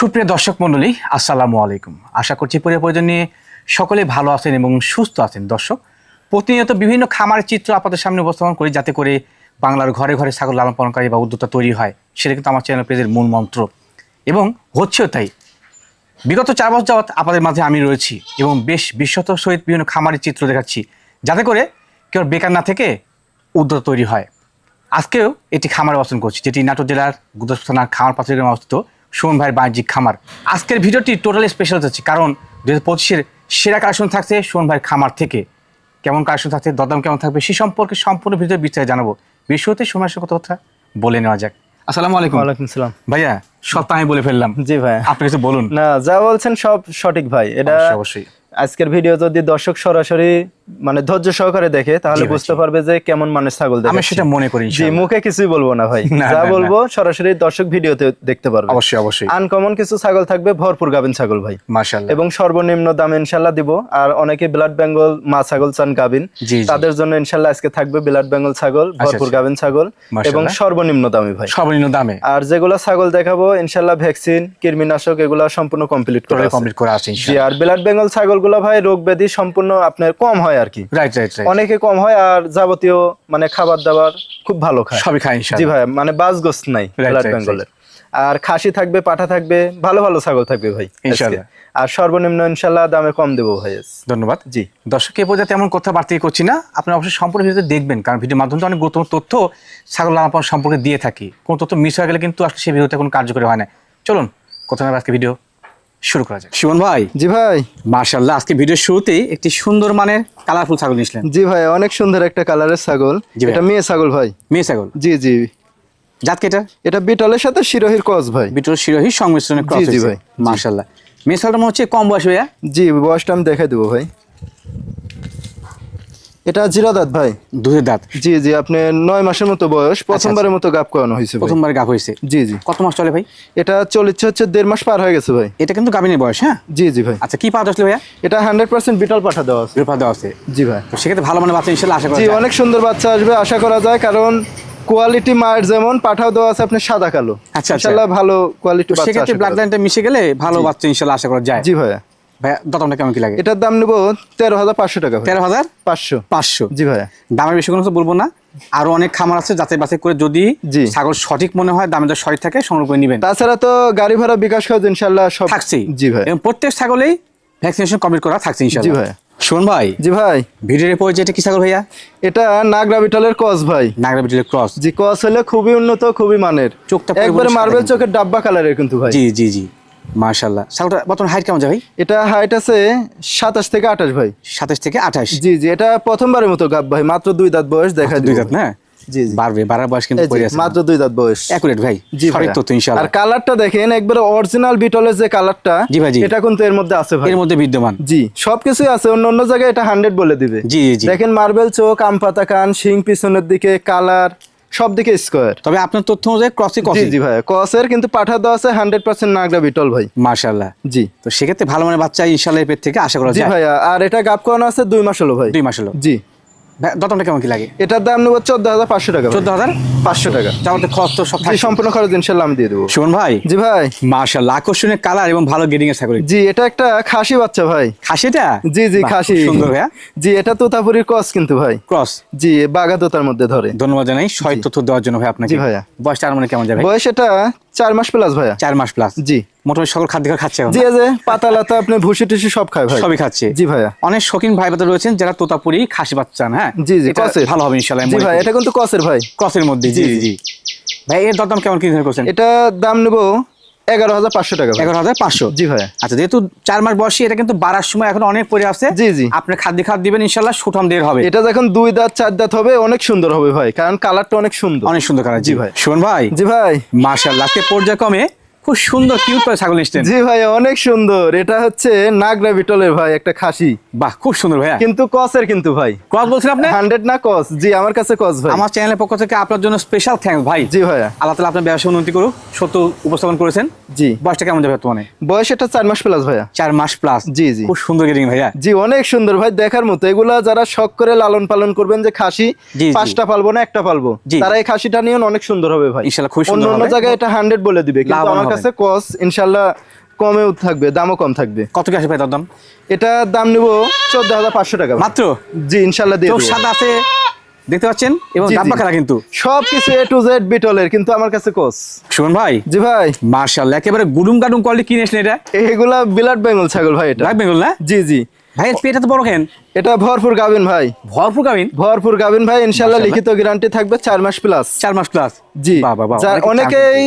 সুপ্রিয় দর্শক মণ্ডলী, আসসালামু আলাইকুম। আশা করছি পরিবার পরিজন নিয়ে সকলে ভালো আছেন এবং সুস্থ আছেন। দর্শক, প্রতিনিয়ত বিভিন্ন খামারের চিত্র আপনাদের সামনে উপস্থাপন করি, যাতে করে বাংলার ঘরে ঘরে ছাগল লালন পালনকারী বা উদ্যোক্তা তৈরি হয়, সেটা কিন্তু আমার চ্যানেল পেজের মূল মন্ত্র। এবং হচ্ছেও তাই। বিগত চার বছর যাবৎ আপনাদের মাঝে আমি রয়েছি এবং বেশ বিশ্বত সহিত বিভিন্ন খামারের চিত্র দেখাচ্ছি, যাতে করে কেউ বেকার না থেকে উদ্যোক্তা তৈরি হয়। আজকেও এটি খামার অবস্থান করছি, যেটি নাটোর জেলার গুদাসপুর থানার খামার পাত্রের অবস্থিত। সুমন ভাইয়ের বাণিজ্যিক খামার। আজকের ভিডিওটি টোটালি স্পেশাল হচ্ছে কারণ দু হাজার পঁচিশের সেরা কালেকশন থাকছে সুমন ভাইয়ের খামার থেকে। কেমন কালেকশন থাকছে দরদাম কেমন থাকবে সে সম্পর্কে সম্পূর্ণ ভিডিও বিস্তারিত জানাব। বিশ্বতে সময় সাথে কথা বলে নেওয়া যাক। আসসালামু আলাইকুম। ওয়ালাইকুম সালাম। ভাইয়া সব তাই আমি বলে ফেললাম। জি ভাই আপনি কিছু বলুন। না যা বলছেন সব সঠিক ভাই। এটা অবশ্যই। আজকের ভিডিও যদি দর্শক সরাসরি মানে ধৈর্য সহকারে দেখে তাহলে বুঝতে পারবে যে কেমন মানুষ ছাগল দেখে আমি সেটা মনে করি জি মুখে কিছুই বলব না ভাই। যা। বলব সরাসরি দর্শক ভিডিওতে দেখতে পারবে। অবশ্যই অবশ্যই। আনকমন কিছু ছাগল থাকবে ভরপুর গাবিন ছাগল ভাই। মাশাআল্লাহ। এবং সর্বনিম্ন দাম ইনশাল্লাহ দিব। আর অনেকে ব্লাড বেঙ্গল মা ছাগল চান গাবিন। তাদের জন্য ইনশাল্লাহ আজকে থাকবে ব্লাড বেঙ্গল ছাগল ভরপুর আচ্ছা। গাবিন ছাগল। এবং সর্বনিম্ন দামি ভাই। সর্বনিম্ন দামে। আর যেগুলো ছাগল দেখাবো ইনশাল্লাহ ভ্যাকসিন কৃমিনাশক এগুলো সম্পূর্ণ কমপ্লিট করে কমপ্লিট করে আছে আর ব্লাড বেঙ্গল ছাগলগুলো ভাই রোগ ব্যাধি সম্পূর্ণ আপনার কম হয় আর কি। রাইট রাইট রাইট অনেকে কম হয় আর যাবতীয় মানে খাবার দাবার খুব ভালো খায়। সবই খাই জি ভাই মানে বাসগোস্ত নাই বেঙ্গলের আর খাসি থাকবে পাঠা থাকবে ভালো ভালো ছাগল থাকবে ভাই আজকে। ইনশাল্লাহ। আর সর্বনিম্ন ইনশাল্লাহ দামে কম দেবো ভাই ধন্যবাদ। জি। দর্শক এ পর্যায়ে তেমন কথা বাড়তি করছি না। আপনারা অবশ্যই সম্পূর্ণ ভিডিওতে দেখবেন কারণ ভিডিওর মাধ্যমে অনেক গুরুত্বপূর্ণ তথ্য ছাগল লালন সম্পর্কে দিয়ে থাকি। কোন তথ্য মিস হয়ে গেলে কিন্তু আসলে সেই ভিডিওতে কোনো কার্যকরী হয় না। চলুন কথা না আজকে ভিডিও। শুরু করা যাক। শিবন ভাই জি ভাই। মার্শাল্লাহ আজকে ভিডিওর শুরুতেই একটি সুন্দর মানের কালারফুল ছাগল নিয়েছিলেন জি ভাই অনেক সুন্দর একটা কালারের ছাগল। এটা মেয়ে ছাগল ভাই। মেয়ে ছাগল? জি জি। জাত কেটা এটা? বিটলের সাথে শিরোহির ক্রস ভাই। বিটল শিরোহির সংমিশ্রণে ক্রস জি, জি ভাই। মার্শাল্লাহ মেয়ে ছাগলটা মনে হচ্ছে কম বয়স ভাইয়া? জি বয়সটা আমি দেখাই দেবো ভাই। এটা জিরাদাত ভাই? দুধের দাঁত। জি জি আপনি নয় মাসের মতো বয়স প্রথমবারের মতো গাপ করানো হয়েছে প্রথমবার গাভ হয়েছে? জি জি। কত মাস চলে ভাই? এটা চলিচ্ছে হচ্ছে দেড় মাস পার হয়ে গেছে ভাই। এটা কিন্তু গাভিনের বয়স হ্যাঁ? জি জি ভাই। আচ্ছা কি পাওয়া যাচ্ছিল ভাইয়া? এটা হান্ড্রেড পার্সেন্ট বিটল পাঠা দেওয়া আছে। রূপা দেওয়া আছে। জি ভাই। তো সেক্ষেত্রে ভালো মানে বাচ্চা ইনশাল্লাহ আশা করা জি অনেক সুন্দর বাচ্চা আসবে আশা করা যায়। কারণ কোয়ালিটি মায়ের যেমন পাঠাও দেওয়া আছে আপনি সাদা কালো। আচ্ছা। ইনশাল্লাহ ভালো কোয়ালিটি বাচ্চা সেক্ষেত্রে ব্লাড লাইনটা মিশে গেলে ভালো বাচ্চা ইনশাল্লাহ আশা করা যায়। জি ভাইয়া। কেমন কি লাগে? এটার দাম নেব তেরো হাজার পাঁচশো টাকা তেরো হাজার? পাঁচশো। পাঁচশো? জি ভাইয়া। দামের বেশি কোনো বলব না। আরও অনেক খামার আছে যাচাই বাছাই করে যদি ছাগল সঠিক মনে হয় দামে সঠিক থাকে সংগ্রহ করে নেবেন। তাছাড়া তো গাড়ি ভাড়া বিকাশ খরচ ইনশাল্লাহ সব থাকছেই জি ভাই এবং প্রত্যেক ছাগলেই ভ্যাকসিনেশন কমপ্লিট করা থাকছে জি ভাই শোন ভাই জি ভাই। ভিডিওর পরে যেটা কি ছাগল ভাইয়া? এটা নাগরা বিটলের কস ভাই। নাগরা ভিডিওর ক্রস। জি কস হলে খুবই উন্নত খুবই মানের। চোখটা একবারে মার্বেল চোখের ডাব্বা কালারের কিন্তু ভাই। জি জি জি। মার্শাল্লাহ ছাগলটা বর্তমান হাইট কেমন যায় ভাই এটা হাইট আছে সাতাশ থেকে আঠাশ ভাই। সাতাশ থেকে আঠাশ? জি জি এটা প্রথমবারের মতো গাব ভাই মাত্র দুই দাঁত বয়স দেখা দুই দাঁত না? জি জি। বাড়বে বাড়ার বয়স কিন্তু পড়ে আছে মাত্র দুই দাঁত বয়স। অ্যাকুরেট ভাই জি সঠিক ভাইয়া। ইনশাআল্লাহ। আর কালারটা দেখেন একবারে অরিজিনাল বিটলের যে কালারটা জি ভাই, এটা কিন্তু এর মধ্যে আছে ভাই। এর মধ্যে বিদ্যমান। জি সবকিছুই আছে অন্য অন্য জায়গায় এটা হান্ড্রেড বলে দিবে। জি জি। দেখেন মার্বেল চোখ আম পাতা কান শিং পিছনের দিকে কালার সব দিকে স্কোয়ার তবে আপনার তথ্য অনুযায়ী ক্রসই কসি জি ভাই কসের কিন্তু পাঠা দেওয়া আছে হান্ড্রেড পার্সেন্ট নাগরা বিটল ভাই। মার্শাল্লাহ জি। তো সেক্ষেত্রে ভালো মানে বাচ্চা ইনশাল্লাহ এর পেট থেকে আশা করা জি যায়। ভাই আর এটা গাপ করানো আছে দুই মাস হলো ভাই। দুই মাস হলো। জি। দতমটা কেমন কি লাগে? এটার দাম নেব চোদ্দ হাজার পাঁচশো টাকা চোদ্দ হাজার পাঁচশো টাকা। খরচ তো সব সম্পূর্ণ খরচ ইনশাল্লাহ আমি দিয়ে দেবো। শোন ভাই জি ভাই। আকর্ষণীয় কালার এবং ভালো গেডিং এর ছাগল। জি এটা একটা খাসি বাচ্চা ভাই। খাসিটা? জি জি খাসি। সুন্দর ভাইয়া। জি এটা তোতাপুরির কস কিন্তু ভাই। ক্রস? জি বাগা তোতার মধ্যে ধরে। ধন্যবাদ জানাই। সঠিক তথ্য দেওয়ার জন্য ভাই আপনাকে। জি ভাইয়া। বয়সটা আর মানে কেমন যাবে? বয়স এটা চার মাস প্লাস ভাইয়া? চার মাস প্লাস জি। মোটামুটি সকল খাদ্য খাচ্ছে জি আছে যে পাতা লাতা আপনি ভুসি টুসি সব খায় ভাই। সবই খাচ্ছে। জি ভাইয়া। অনেক শৌখিন ভাই বাতা রয়েছেন যারা তোতাপুরি খাসি বাচ্চা চান হ্যাঁ? জি জি কসের। ভালো হবে ইনশাআল্লাহ জি ভাই এটা কিন্তু কসের ভাই। কসের মধ্যে জি জি, ভাই এর দাম কেমন কি করছেন? এটা দাম নেব এগারো হাজার পাঁচশো টাকা এগারো হাজার পাঁচশো? জি ভাই। আচ্ছা যেহেতু চার মাস বয়সী এটা কিন্তু বাড়ার সময় এখন অনেক পরে আছে। জি, জি। আপনি খাদ্য খাদ দিবেন ইনশাল্লাহ সুঠাম দের হবে। এটা যখন দুই দাঁত চার দাঁত হবে অনেক সুন্দর হবে ভাই কারণ কালারটা অনেক সুন্দর। অনেক সুন্দর কালার জি। ভাই। শোন ভাই জি ভাই। মার্শাল্লাহ পর্যায়ক্রমে খুব সুন্দর কিউট করে ছাগল নিচ্ছেন জি ভাই অনেক সুন্দর। এটা হচ্ছে নাগরা বিটলের ভাই একটা খাসি। বাহ খুব সুন্দর ভাইয়া। কিন্তু কসের কিন্তু ভাই। ক্রস বলছেন আপনি? হান্ড্রেড না কস? জি আমার কাছে কস ভাই। আমার চ্যানেলের পক্ষ থেকে আপনার জন্য স্পেশাল থ্যাঙ্কস ভাই। জি ভাইয়া। আল্লাহ তালা আপনার ব্যবসা উন্নতি করুক সত্য উপস্থাপন করেছেন। জি। বয়সটা কেমন যাবে তোমার বয়স এটা চার মাস প্লাস ভাইয়া। চার মাস প্লাস জি, জি। খুব সুন্দর গেটিং ভাইয়া। জি অনেক সুন্দর ভাই। দেখার মতো এগুলা যারা শখ করে লালন পালন করবেন যে খাসি। পাঁচটা পালবো না একটা পালবো। তারা এই খাসিটা নিয়ে অনেক সুন্দর হবে ভাই। ইনশাল্লাহ খুব সুন্দর অন্য জায়গায় এটা হান্ড্রেড বলে দিবে কিন্তু আমার কাছে কস ইনশাল্লাহ কমেও থাকবে দামও কম থাকবে। কত কি আসে ভাই দাম? এটা দাম নিব চোদ্দ হাজার পাঁচশো টাকা। মাত্র? জি ইনশাল্লাহ দিয়ে। সাদা আছে দেখতে পাচ্ছেন? এবং। ডাব্বা খেলা কিন্তু। সব কিছু এ টু জেড বিটলের কিন্তু আমার কাছে কোস। শুনুন ভাই? জি ভাই। মার্শাল্লাহ একেবারে গুডুম গাডুম কোয়ালিটি কিনে এসলেন এটা? এগুলা বিলাট বেঙ্গল ছাগল ভাই এটা। ব্ল্যাক বেঙ্গল না? জি জি। ভাই পেটা তো বড় কেন এটা ভরপুর গাবিন ভাই। ভরপুর গাবিন? ভরপুর গাবিন ভাই ইনশাল্লাহ লিখিত গ্যারান্টি থাকবে চার মাস প্লাস চার মাস প্লাস জি। অনেকেই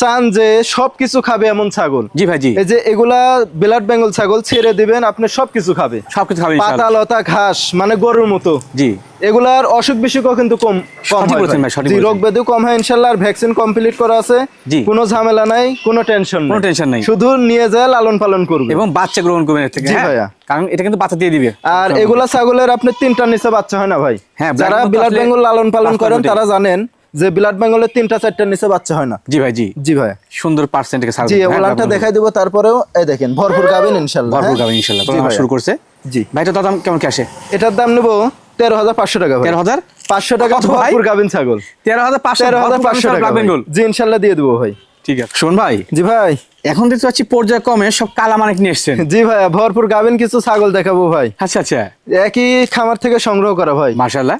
চান যে সবকিছু খাবে এমন ছাগল। জি ভাই জি। এই যে এগুলা বিলাট বেঙ্গল ছাগল ছেড়ে দিবেন আপনি সবকিছু খাবে। সবকিছু খাবেন পাতা লতা ঘাস মানে গরুর মতো। জি। এগুলার অসুখ বিসুখও কিন্তু কম কম হয় রোগ ব্যাধিও কম হয় ইনশাল্লাহ আর ভ্যাকসিন কমপ্লিট করা আছে। জি। কোনো ঝামেলা নাই কোনো টেনশন কোনো tension নাই। শুধু নিয়ে যায় লালন পালন করবে। এবং বাচ্চা গ্রহণ করবেন এর থেকে জি হ্যাঁ? ভাইয়া। কারণ এটা কিন্তু বাচ্চা দিয়ে দিবে। আর এগুলা ছাগলের আপনি তিনটা নিচে বাচ্চা হয় না ভাই? হ্যাঁ, যারা বিলাট বেঙ্গল লালন পালন করেন তারা জানেন যে বিলাট বেঙ্গলের তিনটা চারটা নিচে বাচ্চা হয় না। জি ভাই জি। জি ভাই। সুন্দর পার্সেন্টেজ জি ওলানটা দেখাই দিব তারপরেও এই দেখেন ভরপুর গাবেন ইনশাল্লাহ ভরপুর হ্যাঁ? গাবেন ভাইয়া। শুরু করছে। জি। ভাই এটা দাম কেমন কি আসে? এটার দাম নেব তেরো হাজার পাঁচশো টাকা ভাই। তেরো হাজার? পাঁচশো টাকা ভরপুর গাবেন ছাগল। তেরো হাজার পাঁচশো তেরো হাজার পাঁচশো টাকা বেঙ্গল জি ইনশাল্লাহ দিয়ে দেবো ভাই। ঠিক আছে। শোন ভাই? জি ভাই। এখন দেখতে পাচ্ছি পর্যায়ে কমে সব কালা মানিক নিয়ে এসছেন। জি ভাইয়া ভরপুর গাবেন কিছু ছাগল দেখাবো ভাই। আচ্ছা আচ্ছা। একই খামার থেকে সংগ্রহ করা ভাই। মার্শাল্লাহ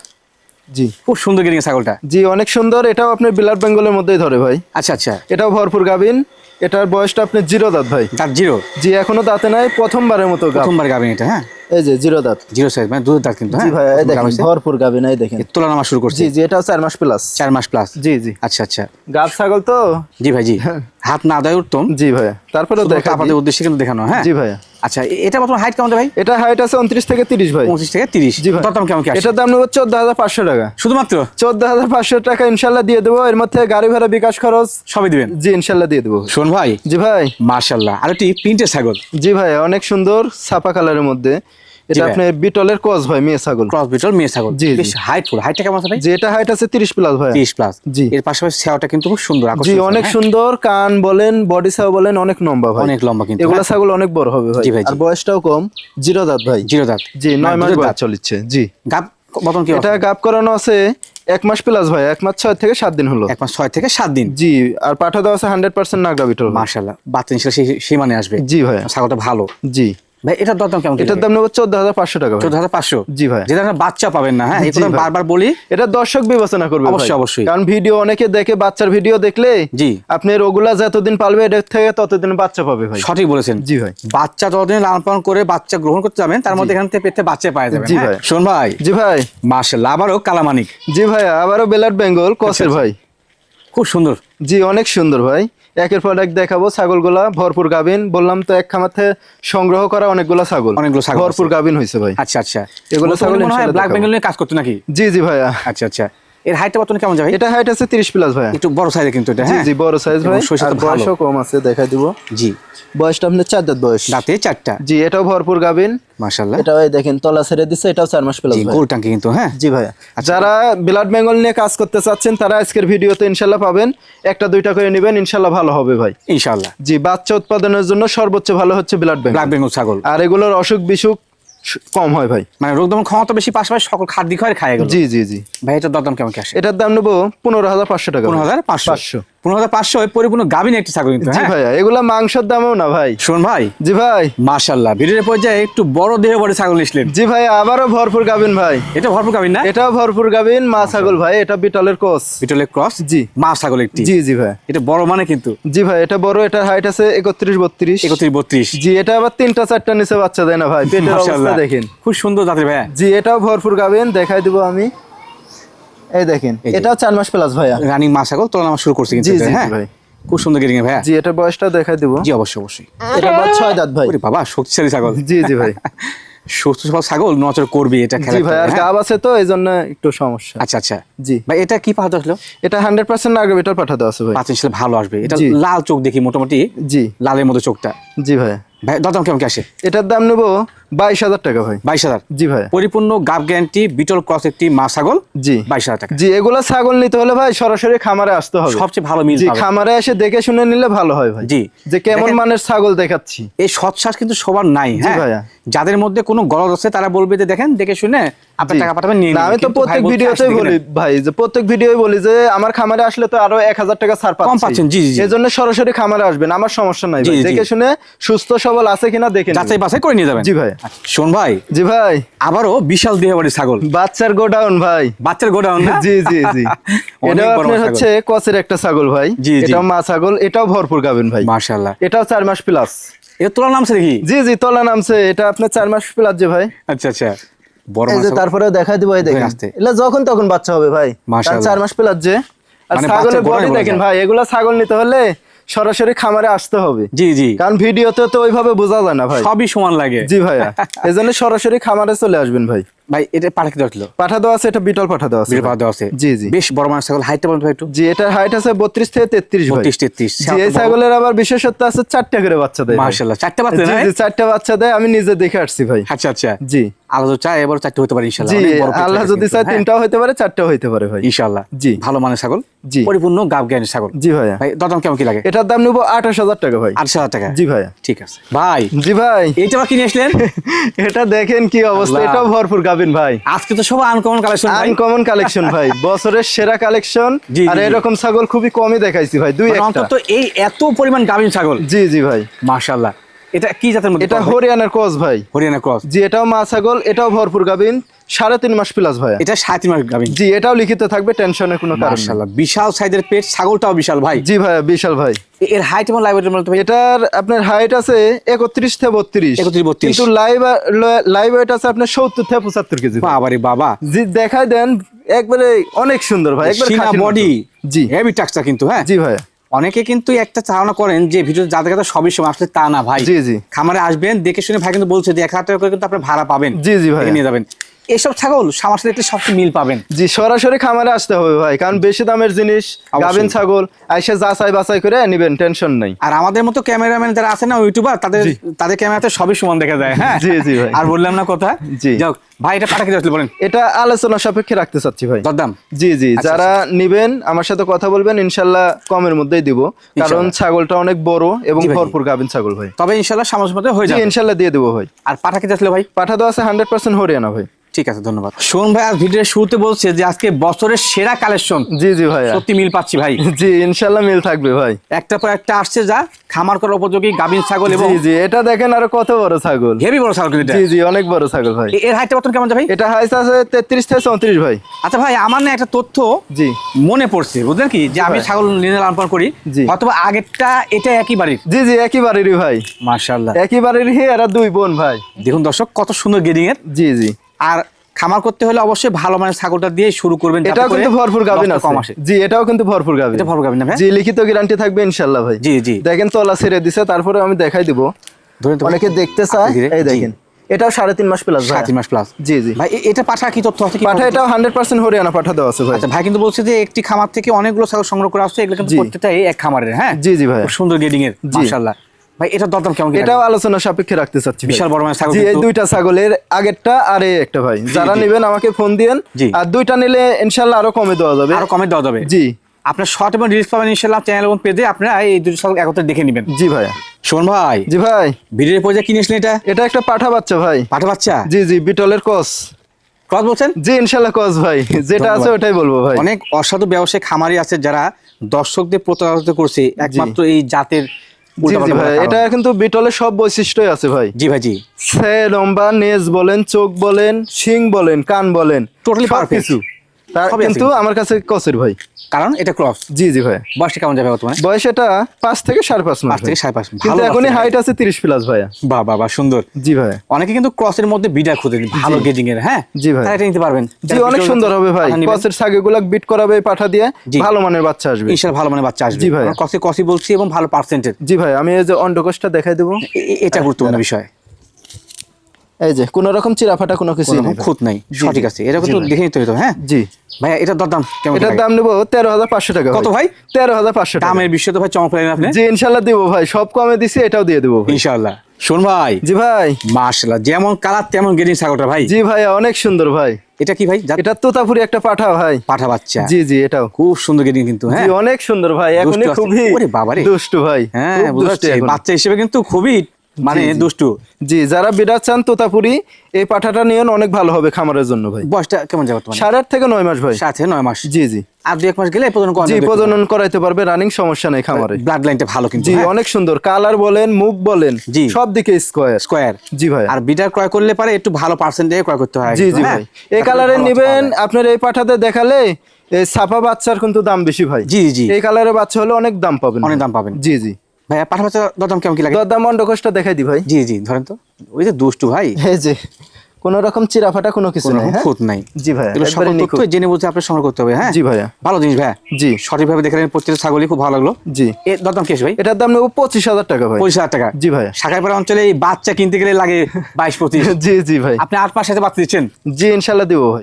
জি। খুব সুন্দর গেরিং ছাগলটা। জি অনেক সুন্দর। এটাও আপনার বিলাট বেঙ্গলের মধ্যেই ধরে ভাই। আচ্ছা আচ্ছা। এটাও ভরপুর গাবিন এটার বয়সটা আপনি জিরো দাঁত ভাই। তার জিরো? জি এখনও দাঁতে নাই প্রথমবারের মতো প্রথমবার গাবেন এটা হ্যাঁ? এই যে জিরো দাঁত। জিরো সাইজ মানে দাঁত কিন্তু হ্যাঁ? ভাই এই দেখেন ভরপুর গাবিন এই দেখেন। তোলা নামা শুরু করছে। জি জি এটাও চার মাস প্লাস চার মাস প্লাস জি জি। আচ্ছা আচ্ছা। গাব ছাগল তো? জি ভাই জি। হাত না দেয় উত্তম। জি ভাইয়া তারপরে দেখা আপনাদের উদ্দেশ্যে কিন্তু দেখানো হ্যাঁ? জি ভাইয়া আচ্ছা এটা বর্তমান হাইট কেমন ভাই? এটা হাইট আছে উনত্রিশ থেকে তিরিশ ভাই। পঁচিশ থেকে তিরিশ। জি ভাই। দাম কেমন কি এটার দাম নেব চোদ্দ হাজার পাঁচশো টাকা। শুধুমাত্র? চোদ্দ হাজার পাঁচশো টাকা ইনশাল্লাহ দিয়ে দেবো। এর মধ্যে গাড়ি ভাড়া বিকাশ খরচ সবই দিবেন? জি ইনশাল্লাহ দিয়ে দেবো। শোন ভাই। জি ভাই। মার্শাল্লাহ আর একটি প্রিন্টের ছাগল। জি ভাই অনেক সুন্দর ছাপা কালারের মধ্যে। এটা আপনি বিটলের কস ভাই মেয়ে ছাগল। ক্রস বিটল মেয়ে ছাগল। জি। বেশ হাইট ফুল হাইটটা কেমন আছে ভাই? এটা হাইট আছে তিরিশ প্লাস ভাই তিরিশ প্লাস জি। এর পাশাপাশি সেওয়াটা কিন্তু খুব সুন্দর জি অনেক হ্যাঁ? সুন্দর কান বলেন বডি সাও বলেন অনেক লম্বা ভাই। অনেক লম্বা কিন্তু, এগুলা হ্যাঁ? ছাগল অনেক বড় হবে ভাই। আর বয়সটাও কম জিরো দাঁত ভাই। জিরো দাঁত। জি নয় মানে মাস বয়স দাঁত। চলিচ্ছে জি। গাব বতন কি এটা গাপ করানো আছে এক মাস প্লাস ভাই এক মাস ছয় থেকে সাত দিন হলো। এক মাস ছয় থেকে সাত দিন। জি আর পাঠা দেওয়া আছে হান্ড্রেড পার্সেন্ট নাগরা বিটল। মার্শাল্লাহ সেই সেই মানে আসবে। জি ভাই ছাগলটা ভালো। জি। ভাই এটার কেমন এটার দাম নেব চোদ্দ হাজার পাঁচশো টাকা চোদ্দ হাজার পাঁচশো? জি ভাই। যেটা বাচ্চা পাবেন না হ্যাঁ। বারবার বলি। এটা দর্শক বিবেচনা করবে অবশ্যই, অবশ্যই। কারণ ভিডিও অনেকে দেখে বাচ্চার ভিডিও দেখলে জি। ওগুলা যতদিন পালবে থেকে ততদিন বাচ্চা পাবে ভাই। সঠিক বলেছেন। জি ভাই। বাচ্চা যতদিন লালন পালন করে বাচ্চা গ্রহণ করতে যাবেন তার মধ্যে এখান থেকে পেতে বাচ্চা পাওয়া যাবে জি হ্যাঁ? ভাই। শোন ভাই। জি ভাই। মার্শাল্লাহ আবারও কালামানিক। জি ভাই আবারও বেলার বেঙ্গল কসের ভাই। খুব সুন্দর। জি অনেক সুন্দর ভাই। একের পর এক দেখাবো ছাগলগুলা। ভরপুর গাবিন বললাম তো এক খামাতে সংগ্রহ করা অনেকগুলা ছাগল। অনেকগুলো ছাগল ভরপুর গাবিন হয়েছে ভাই। আচ্ছা আচ্ছা। এগুলো ছাগল ব্ল্যাক বেঙ্গল নিয়ে কাজ করতে নাকি? জি জি ভাইয়া। আচ্ছা আচ্ছা। এর হাইটটা বর্তমানে কেমন যাবে এটা হাইট আছে তিরিশ প্লাস ভাইয়া। একটু বড় সাইজে কিন্তু এটা হ্যাঁ? জি বড় সাইজ ভাই। আর বয়সও কম আছে দেখা দিব। জি। বয়সটা আপনার চার দাঁত বয়স। দাঁতে চারটা। জি এটাও ভরপুর গাবিন মার্শাল্লাহ এটাও এই দেখেন তলা ছেড়ে দিচ্ছে এটাও চার মাস প্লাস জি গোল কিন্তু হ্যাঁ? জি ভাইয়া। যারা ব্লাড বেঙ্গল নিয়ে কাজ করতে চাচ্ছেন তারা আজকের ভিডিওতে ইনশাল্লাহ পাবেন। একটা দুইটা করে নেবেন ইনশাল্লাহ ভালো হবে ভাই। ইনশাল্লাহ জি বাচ্চা উৎপাদনের জন্য সর্বোচ্চ ভালো হচ্ছে ব্লাড ব্ল্যাক বেঙ্গল বেঙ্গল ছাগল। আর এগুলোর অসুখ বিসুখ কম হয় ভাই। মানে রোগ দমন ক্ষমতা বেশি পাশাপাশি সকল খাদ্য খায় খায় গেল। জি জি জি। ভাই এটার দরদাম কেমন কি আসে? এটার দাম নেব পনেরো হাজার পাঁচশো টাকা পনেরো হাজার পাঁচশো। পনেরো হাজার পাঁচশো পরিপূর্ণ গাভিন একটি ছাগল কিন্তু হ্যাঁ? ভাইয়া এগুলা মাংসের দামও না ভাই। শোন ভাই জি ভাই। মার্শাল্লাহ ভিডিওর পর্যায়ে একটু বড় দেহ বড় ছাগল নিসলেন জি ভাই আবারও ভরপুর গাবিন ভাই। এটা ভরপুর গাভিন না? এটাও ভরপুর গাবিন মা ছাগল ভাই এটা বিটলের কোচ বিটলের ক্রস? জি। মা ছাগল একটি। জি জি ভাই। এটা বড় মানে কিন্তু? জি ভাই এটা বড় এটার হাইট আছে একত্রিশ বত্রিশ। একত্রিশ বত্রিশ। জি এটা আবার তিনটা চারটা নিচে বাচ্চা দেয় না ভাই পেটের অবস্থা দেখেন। খুব সুন্দর জাতের জি এটাও ভরপুর গাবেন দেখাই দিব আমি। এই দেখেন এটাও চার মাস প্লাস ভাইয়া। রানিং মা ছাগল তোলা নামা শুরু করছে কিন্তু হ্যাঁ। খুব সুন্দর গেরিং ভাইয়া। জি এটা বয়সটা দেখাই দিব। জি অবশ্যই অবশ্যই। এটা ছয় দাঁত ভাই। বাবা শক্তিশালী ছাগল। জি জি ভাই। সুস্থ সবল ছাগল নজর করবে এটা খেলা জি ভাই আর হ্যাঁ? গাব আছে তো এই জন্য একটু সমস্যা। আচ্ছা আচ্ছা। জি। ভাই এটা কি পাহাড় আসলো? এটা হান্ড্রেড পার্সেন্ট আগ্রবিটার পাঠাতে আছে ভাই। ভালো আসবে। এটা লাল চোখ দেখি মোটামুটি। জি। লালের মতো চোখটা। জি ভাই। ভাই দরদাম কেমন কি আসে? এটার দাম নেব বাইশ হাজার টাকা ভাই। বাইশ হাজার? জি ভাই। পরিপূর্ণ গাব গ্যারান্টি বিটল ক্রস একটি মা ছাগল জি। বাইশ হাজার টাকা। জি এগুলা ছাগল নিতে হলে ভাই সরাসরি খামারে আসতে হবে। সবচেয়ে ভালো মিল খামারে এসে দেখে শুনে নিলে ভালো হয় ভাই। জি। যে কেমন মানের ছাগল দেখাচ্ছি। এই সৎশ্বাস কিন্তু সবার নাই হ্যাঁ? যাদের মধ্যে কোনো গরজ আছে তারা বলবে যে দেখেন দেখে শুনে আপনার টাকা পাঠাবেন নিয়ে আমি তো প্রত্যেক ভিডিওতেই বলি ভাই যে প্রত্যেক ভিডিওই বলি যে আমার খামারে আসলে তো আরও এক হাজার টাকা ছাড় পাচ্ছি। পাচ্ছেন, জি, জি, সরাসরি খামারে আসবেন আমার সমস্যা নাই দেখে শুনে সুস্থ সবল আছে কিনা দেখে। যাচাই বাছাই করে নিয়ে যাবেন। জি ভাই শোন ভাই জি ভাই। আবারও বিশাল দেহবাড়ি ছাগল। বাচ্চার গোডাউন ভাই। বাচ্চার গোডাউন জি জি জি। আপনার হচ্ছে কচের একটা ছাগল ভাই। জি, জি। মা ছাগল এটাও ভরপুর গাবেন ভাই। মার্শাল্লাহ এটাও চার মাস প্লাস এটা তোলার নামছে দেখি জি জি তলা নামছে। এটা আপনার চার মাস প্লাস যে ভাই। আচ্ছা আচ্ছা। বড় তারপরে দেখা দিব এই দেখেন। আসতে। যখন তখন বাচ্চা হবে ভাই। মাশাআল্লাহ। চার মাস প্লাস যে। আর মানে ছাগলের বডি দেখেন ভাই এগুলা ছাগল নিতে হলে সরাসরি খামারে আসতে হবে। জি জি। কারণ ভিডিওতে তো ওইভাবে বোঝা যায় না ভাই। সবই সমান লাগে। জি ভাইয়া। এই জন্য সরাসরি খামারে চলে আসবেন ভাই। ভাই এটা পাঠা দেওয়া আছে এটা বিটল পাঠা দেওয়া আছে বিড় দেওয়া আছে। জি জি। বেশ বড় মাছ ছাগল। হাইটটা বলতে ভাই একটু। জি এটার হাইট আছে বত্রিশ থেকে ভাই। জি এই ছাগলের আবার বিশেষত্ব আছে চারটা করে বাচ্চা দেয় চারটে বাচ্চা জি জি চারটা বাচ্চা দেয় আমি নিজে দেখে আসছি ভাই। আচ্ছা আচ্ছা। জি। আল্লাহ চায় এবার চারটে হতে পারে ইনশাল্লাহ। আল্লাহ যদি চায় হ্যাঁ। তিনটাও হইতে পারে চারটাও পারে ভাই। ইনশাল্লাহ। জি। ভালো মানের ছাগল জি। পরিপূর্ণ গাব ছাগল। জি ভাই দাম কেমন কি লাগে? এটার দাম নেব আঠাশ হাজার টাকা ভাই। আটশো হাজার টাকা? জি ভাইয়া। ঠিক আছে। ভাই জি ভাই। আবার কিনে আসলেন? এটা দেখেন কি অবস্থা ভরপুর গাবিন ভাই। আজকে তো সব আনকমন কালেকশন আনকমন কালেকশন ভাই। বছরের সেরা কালেকশন আর। এরকম ছাগল খুবই কমই দেখাইছি ভাই দুই মানে অন্তত এই এত পরিমাণ গাভিন ছাগল। জি জি ভাই। মাশাল্লাহ এটা কি জাতের মধ্যে এটা হরিয়ানার ক্রস ভাই। হরিয়ানা ক্রস। জি এটাও মা ছাগল এটাও ভরপুর গাবিন সাড়ে তিন মাস প্লাস ভাই এটা সাড়ে তিন মাস গাভিন। জি এটাও লিখিত থাকবে টেনশনের কোনো কারণ। বিশাল সাইজের পেট ছাগলটাও বিশাল ভাই। জি ভাই বিশাল ভাই। এর হাইট এবং লাইভ ভাই এটার আপনার হাইট আছে একত্রিশ থেকে বত্রিশ। 31, 32 কিন্তু লাইভ লাইভ ওয়েট আছে আপনার সত্তর থেকে পঁচাত্তর কেজি। ভাই। বাবারে বাবা। জি দেখাই দেন একবারে অনেক সুন্দর ভাই একবারে। বডি জি। হেভি টাক্সটা কিন্তু হ্যাঁ? জি ভাই অনেকে কিন্তু একটা ধারণা করেন যে ভিডিও যাদের কাছে সবই সময় আসলে তা না ভাই জি, জি। খামারে আসবেন দেখে শুনে ভাই কিন্তু বলছে যে এক হাজার টাকা করে কিন্তু আপনি ভাড়া পাবেন জি, জি ভাই। নিয়ে যাবেন এসব ছাগল আমার সাথে দেখলে সবচেয়ে মিল পাবেন। জি সরাসরি খামারে আসতে হবে ভাই কারণ বেশি দামের জিনিস। গাবিন ছাগল আইসে যাচাই বাছাই করে নিবেন টেনশন নাই। আর আমাদের মতো ক্যামেরাম্যান যারা আছে না ইউটিউবার তাদের তাদের ক্যামেরাতে সবই সমান দেখা যায় হ্যাঁ? জি, জি ভাই। আর বললাম না কথা। জি। যাক ভাই এটা পাঠাকে যাচ্ছিল বলেন। এটা আলোচনা সাপেক্ষে রাখতে চাচ্ছি ভাই। দরদাম। জি জি আচ্ছা, যারা নিবেন আমার সাথে কথা বলবেন ইনশাল্লাহ কমের মধ্যেই দিব। কারণ ছাগলটা অনেক বড় এবং ভরপুর গাবিন ছাগল ভাই। তবে ইনশাল্লাহ সামনের মধ্যে হয়ে যাবে। ইনশাল্লাহ দিয়ে দেবো ভাই। আর পাঠাকে যাচ্ছিল ভাই? পাঠা দেওয়া আছে হান্ড্রেড পার্সেন্ট হরিয়ানা ভাই। ঠিক আছে ধন্যবাদ। শোন ভাই আজ ভিডিওর শুরুতে বলছে যে আজকে বছরের সেরা কালেকশন। জি জি ভাই সত্যি মিল পাচ্ছি ভাই। জি ইনশাল্লাহ মিল থাকবে ভাই। একটা পর একটা আসছে যা খামার করার উপযোগী গাভীন ছাগল এবং জি জি এটা দেখেন আরও কত বড় ছাগল। হেভি বড় ছাগল এটা। জি জি অনেক বড় ছাগল ভাই। এর হাইটটা বর্তমান কেমন ভাই? এটা হাইস আছে তেত্রিশ থেকে চৌত্রিশ ভাই। আচ্ছা ভাই আমার না একটা তথ্য জি। মনে পড়ছে বুঝলেন কি? যে আমি ছাগল নিয়ে লালন করি। অথবা আগেরটা এটা একই বাড়ির। জি জি একই বাড়িরই ভাই। মার্শাল্লাহ একই বাড়িরই এরা দুই বোন ভাই। দেখুন দর্শক কত সুন্দর গেডিং এর জি জি। আর খামার করতে হলে অবশ্যই ভালো মানের ছাগলটা দিয়ে শুরু করবেন এটাও কিন্তু ভরপুর গাবিন আছে আসে। জি এটাও কিন্তু ভরপুর গাবিন এটা ভরপুর গাভীর না? জি লিখিত গ্যারান্টি থাকবে ইনশাল্লাহ ভাই। জি জি। দেখেন তলা ছেড়ে দিছে তারপরে আমি দেখাই দিব। তো অনেকে দেখতে চায় এই দেখেন এটাও সাড়ে তিন মাস প্লাস ভাই। সাড়ে তিন মাস প্লাস জি জি। ভাই এটা পাঠা কি তথ্য আছে পাঠা এটাও হান্ড্রেড পার্সেন্ট হরিয়ানা পাঠা দেওয়া আছে ভাই। আচ্ছা ভাই কিন্তু বলছে যে একটি খামার থেকে অনেকগুলো ছাগল সংগ্রহ করে আসছে এগুলো কিন্তু জি। প্রত্যেকটাই এক খামারের হ্যাঁ? জি জি ভাই। খুব সুন্দর গেডিং এর। মাশাআল্লাহ। ভাই এটা দরদাম কেমন এটাও আলোচনা সাপেক্ষে রাখতে চাচ্ছি বিশাল বড় মানের ছাগল এই দুইটা ছাগলের আগেরটা আর এই একটা ভাই। যারা। নেবেন আমাকে ফোন দিয়েন। আর দুইটা নিলে আরও কমে দেওয়া যাবে। আরও কমে দেওয়া যাবে? জি। আপনার শর্ট এবং রিলস পাবেন ইনশাআল্লাহ চ্যানেল এবং পেজে আপনারা এই দুটো ছাগল একত্রে দেখে নেবেন। জি ভাইয়া শোন ভাই জি ভাই। ভিডিওর পর্যায়ে কিনেছিলেন এটা? এটা একটা পাঠা বাচ্চা ভাই। পাঠা বাচ্চা? জি জি বিটলের কস। বলছেন? জি ইনশাল্লাহ কস ভাই। যেটা আছে ওটাই বলব ভাই। অনেক অসাধু ব্যবসায়ী খামারি আছে যারা দর্শকদের প্রতারিত করছে। একমাত্র এই জাতের জি জি ভাই এটা কিন্তু বিটলের সব বৈশিষ্ট্যই আছে ভাই। জি ভাই জি। সে লম্বা নেজ বলেন চোখ বলেন শিং বলেন কান বলেন টোটালি. কিছু তার কিন্তু আমার কাছে ভাই। কারণ এটা ক্রস জি জি ভাই। বয়সটা কেমন যাবে বর্তমানে? বয়স এটা পাঁচ থেকে সাড়ে পাঁচ মাস থেকে। সাড়ে পাঁচ কিন্তু এখনই হাইট আছে তিরিশ প্লাস ভাইয়া। বাহ বাহ বাহ সুন্দর। জি ভাই। অনেকে কিন্তু ক্রসের মধ্যে বিডা খুঁজে ভালো গেজিং এর হ্যাঁ? জি ভাই। এটা নিতে পারবেন। জি অনেক সুন্দর হবে ভাই। ছাগে গুলা বিট করাবে পাঠা দিয়ে ভালো মানের বাচ্চা আসবে। ইনশাল ভালো মানে বাচ্চা আসবে। জি ভাই। কসে কসি বলছি এবং ভালো পার্সেন্টেজ জি ভাই আমি এই যে অন্ডকোষটা দেখাই দেবো। এটা গুরুত্বপূর্ণ বিষয়। এই যে কোন রকম চিরাফাটা কোনো কিছু খুঁত নাই। সঠিক আছে। এটা কিন্তু ভাই। দেখে নিতে হতো হ্যাঁ? জি। ভাইয়া এটার দরদাম কেমন এটার দাম নেব তেরো হাজার পাঁচশো টাকা কত ভাই? তেরো হাজার পাঁচশো টাকা। দামের বিষয়ে তো ভাই চমক আপনি? জি ইনশাল্লাহ দিব ভাই। সব কমে দিছি এটাও দিয়ে দেবো ভাই। ইনশাআল্লাহ শোন ভাই। জি ভাই। মাশাআল্লাহ যেমন কালার তেমন গেডিং ছাগলটা ভাই। জি ভাই অনেক সুন্দর ভাই। এটা কি ভাই? এটা তোতাপুরি একটা পাঠা ভাই। পাঠা বাচ্চা। জি জি এটাও। খুব সুন্দর গেডিং কিন্তু জি হ্যাঁ? অনেক সুন্দর ভাই। এখন খুবই ওরে বাবারে। দুষ্টু ভাই। হ্যাঁ বুঝতে দুষ্টু পারছি। বাচ্চা হিসেবে কিন্তু খুবই মানে। দুষ্টু। জি যারা বিড়াল চান তোতাপুরি এই পাঠাটা নিয়ে অনেক ভালো হবে খামারের জন্য ভাই। বয়সটা কেমন যাবে তোমার সাড়ে আট থেকে নয় মাস ভাই। সাথে নয় মাস। জি জি। আর দু এক মাস গেলে প্রজনন জি প্রজনন করাইতে পারবে রানিং সমস্যা নেই খামারে। ব্লাড লাইনটা ভালো কিন্তু জি অনেক সুন্দর। কালার বলেন মুখ বলেন জি। সব দিকে স্কোয়ার স্কোয়ার জি ভাই। আর বিটার ক্রয় করলে পারে একটু ভালো পার্সেন্ট ক্রয় করতে হয় জি জি হ্যাঁ? ভাই। এই কালারে নিবেন আপনার এই পাঠাতে দেখালে এই ছাপা বাচ্চার কিন্তু দাম বেশি ভাই। জি জি। এই কালারের বাচ্চা হলে অনেক দাম পাবেন। অনেক দাম পাবেন। জি জি। ভাই পাঠা বাচ্চা দরদাম কেমন কি লাগে? দরদাম অন্ডকোষটা দেখাই দি ভাই। জি জি ধরেন তো। ওই যে দুষ্টু ভাই। এই যে কোন রকম চিরাফাটা কোনো কিছু হ্যাঁ? খুঁত নাই। জি ভাই সকল তথ্য জেনে বুঝে আপনি সংগ্রহ করতে হবে হ্যাঁ? জি ভাইয়া। ভালো জিনিস ভাই জি। সঠিকভাবে দেখে নেন প্রত্যেকটা ছাগলই খুব ভালো লাগল। জি। এর দরদাম কি ভাই? এটার দাম নেব পঁচিশ হাজার টাকা ভাই। পঁচিশ হাজার টাকা। জি অঞ্চলে এই বাচ্চা কিনতে গেলে লাগে বাইশ পঁচিশ। জি জি ভাই। আপনি আট মাস সাথে বাচ্চা দিচ্ছেন। জি ইনশাল্লাহ দিব ভাই।